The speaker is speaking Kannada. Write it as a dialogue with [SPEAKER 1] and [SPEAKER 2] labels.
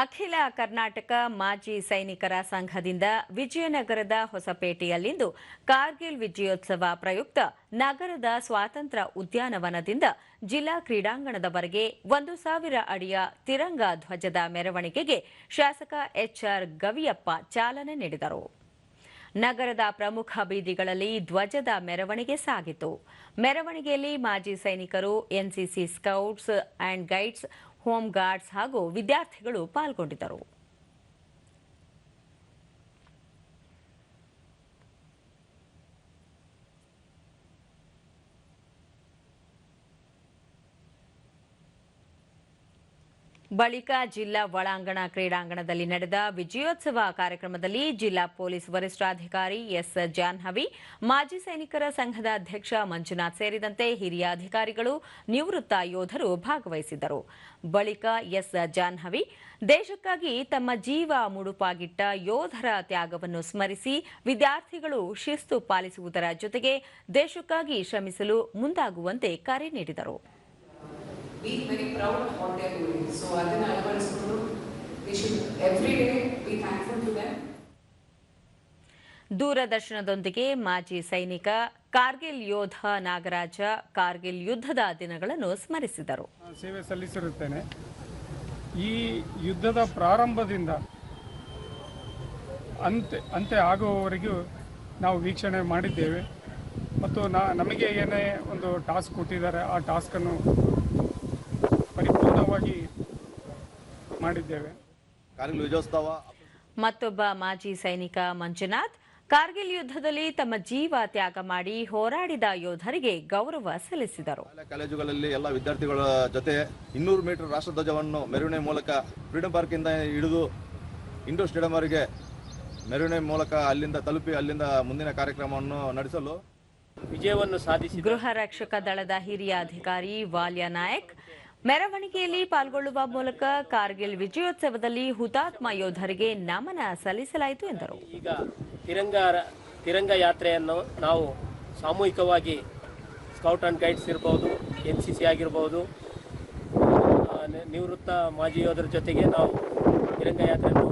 [SPEAKER 1] ಅಖಿಲ ಕರ್ನಾಟಕ ಮಾಜಿ ಸೈನಿಕರ ಸಂಘದಿಂದ ವಿಜಯನಗರದ ಹೊಸಪೇಟೆಯಲ್ಲಿಂದು ಕಾರ್ಗಿಲ್ ವಿಜಯೋತ್ಸವ ಪ್ರಯುಕ್ತ ನಗರದ ಸ್ವಾತಂತ್ರ್ಯ ಉದ್ಯಾನವನದಿಂದ ಜಿಲ್ಲಾ ಕ್ರೀಡಾಂಗಣದವರೆಗೆ ಒಂದು ಸಾವಿರ ಅಡಿಯ ತಿರಂಗ ಧ್ವಜದ ಮೆರವಣಿಗೆಗೆ ಶಾಸಕ ಎಚ್ಆರ್ ಗವಿಯಪ್ಪ ಚಾಲನೆ ನೀಡಿದರು. ನಗರದ ಪ್ರಮುಖ ಬೀದಿಗಳಲ್ಲಿ ಧ್ವಜದ ಮೆರವಣಿಗೆ ಸಾಗಿತು. ಮೆರವಣಿಗೆಯಲ್ಲಿ ಮಾಜಿ ಸೈನಿಕರು, NCC scouts and guides home guards ಹಾಗೂ ವಿದ್ಯಾರ್ಥಿಗಳು ಪಾಲ್ಗೊಂಡಿದ್ದರು. ಬಳಿಕ ಜಿಲ್ಲಾ ಒಳಾಂಗಣ ಕ್ರೀಡಾಂಗಣದಲ್ಲಿ ನಡೆದ ವಿಜಯೋತ್ಸವ ಕಾರ್ಯಕ್ರಮದಲ್ಲಿ ಜಿಲ್ಲಾ ಪೊಲೀಸ್ ವರಿಷ್ಠಾಧಿಕಾರಿ ಎಸ್ ಜಾನ್ಹವಿ ಮಾಜಿ ಸೈನಿಕರ ಸಂಘದ ಅಧ್ಯಕ್ಷ ಮಂಜುನಾಥ್ ಸೇರಿದಂತೆ ಹಿರಿಯ ಅಧಿಕಾರಿಗಳು, ನಿವೃತ್ತ ಯೋಧರು ಭಾಗವಹಿಸಿದ್ದರು. ಬಳಿಕ ಎಸ್ ಜಾನ್ಹವಿ ದೇಶಕ್ಕಾಗಿ ತಮ್ಮ ಜೀವ ಮುಡುಪಾಗಿಟ್ಟ ಯೋಧರ ತ್ಯಾಗವನ್ನು ಸ್ಮರಿಸಿ ವಿದ್ಯಾರ್ಥಿಗಳು ಶಿಸ್ತು ಪಾಲಿಸುವುದರ ಜೊತೆಗೆ ದೇಶಕ್ಕಾಗಿ ಶ್ರಮಿಸಲು ಮುಂದಾಗುವಂತೆ ಕರೆ ನೀಡಿದರು.
[SPEAKER 2] Be very proud of what they are doing. So ಅದನ್ನ ಅಳವಡಿಸ್ಕೊಂಡು we should every day be thankful to them.
[SPEAKER 1] ದೂರದರ್ಶನದೊಂದಿಗೆ ಮಾಜಿ ಸೈನಿಕ ಕಾರ್ಗಿಲ್ ಯೋಧ ನಾಗರಾಜ ಕಾರ್ಗಿಲ್ ಯುದ್ಧದ ದಿನಗಳನ್ನು ಸ್ಮರಿಸಿದರು
[SPEAKER 3] ಸೇವೆ ಸಲ್ಲಿಸಿರುತ್ತೇನೆ ಈ ಯುದ್ಧದ ಪ್ರಾರಂಭದಿಂದ ಅಂತ್ಯ ಅಂತ್ಯ ಆಗುವವರೆಗೂ ನಾವು ವೀಕ್ಷಣೆ ಮಾಡಿದ್ದೇವೆ ಮತ್ತು ನಾ ನಮಗೆ ಏನೇ ಒಂದು ಟಾಸ್ಕ್ ಕೊಟ್ಟಿದ್ದಾರೆ ಆ ಟಾಸ್ಕನ್ನು ಮಾಡಿದ್ದೇವೆ.
[SPEAKER 4] ಕಾರ್ಗಿಲ್ ವಿಜಯೋತ್ಸವ.
[SPEAKER 1] ಮತ್ತೊಬ್ಬ ಮಾಜಿ ಸೈನಿಕ ಮಂಜುನಾಥ್ ಕಾರ್ಗಿಲ್ ಯುದ್ಧದಲ್ಲಿ ತಮ್ಮ ಜೀವ ತ್ಯಾಗ ಮಾಡಿ ಹೋರಾಡಿದ ಯೋಧರಿಗೆ ಗೌರವ ಸಲ್ಲಿಸಿದರು.
[SPEAKER 4] ಕಾಲೇಜುಗಳಲ್ಲಿ ಎಲ್ಲ ವಿದ್ಯಾರ್ಥಿಗಳ ಜೊತೆ ಇನ್ನೂರು ಮೀಟರ್ ರಾಷ್ಟ್ರಧ್ವಜವನ್ನು ಮೆರವಣಿಗೆ ಮೂಲಕ ಫ್ರೀಡಂ ಇಂದ ಹಿಡಿದು ಇಂಡೋರ್ ಸ್ಟೇಡಿಯಂವರೆಗೆ ಮೆರವಣಿಗೆ ಮೂಲಕ ಅಲ್ಲಿಂದ ತಲುಪಿ ಅಲ್ಲಿಂದ ಮುಂದಿನ ಕಾರ್ಯಕ್ರಮವನ್ನು ನಡೆಸಲು
[SPEAKER 5] ವಿಜಯವನ್ನು ಸಾಧಿಸಿ
[SPEAKER 1] ಗೃಹ ರಕ್ಷಕ ದಳದ ಹಿರಿಯ ಅಧಿಕಾರಿ ವಾಲ್ಯ ನಾಯಕ್ ಮೆರವಣಿಗೆಯಲ್ಲಿ ಪಾಲ್ಗೊಳ್ಳುವ ಮೂಲಕ ಕಾರ್ಗಿಲ್ ವಿಜಯೋತ್ಸವದಲ್ಲಿ ಹುತಾತ್ಮ ಯೋಧರಿಗೆ ನಮನ ಸಲ್ಲಿಸಲಾಯಿತು ಎಂದರು.
[SPEAKER 5] ಈಗ ತಿರಂಗ ತಿರಂಗ ಯಾತ್ರೆಯನ್ನು ನಾವು ಸಾಮೂಹಿಕವಾಗಿ ಸ್ಕೌಟ್ ಆ್ಯಂಡ್ ಗೈಡ್ಸ್ ಇರ್ಬೋದು, ಎನ್ ಸಿ ಸಿ ಆಗಿರ್ಬೋದು ನಿವೃತ್ತ ಮಾಜಿ ಯೋಧರ ಜೊತೆಗೆ ನಾವು ತಿರಂಗ ಯಾತ್ರೆಯನ್ನು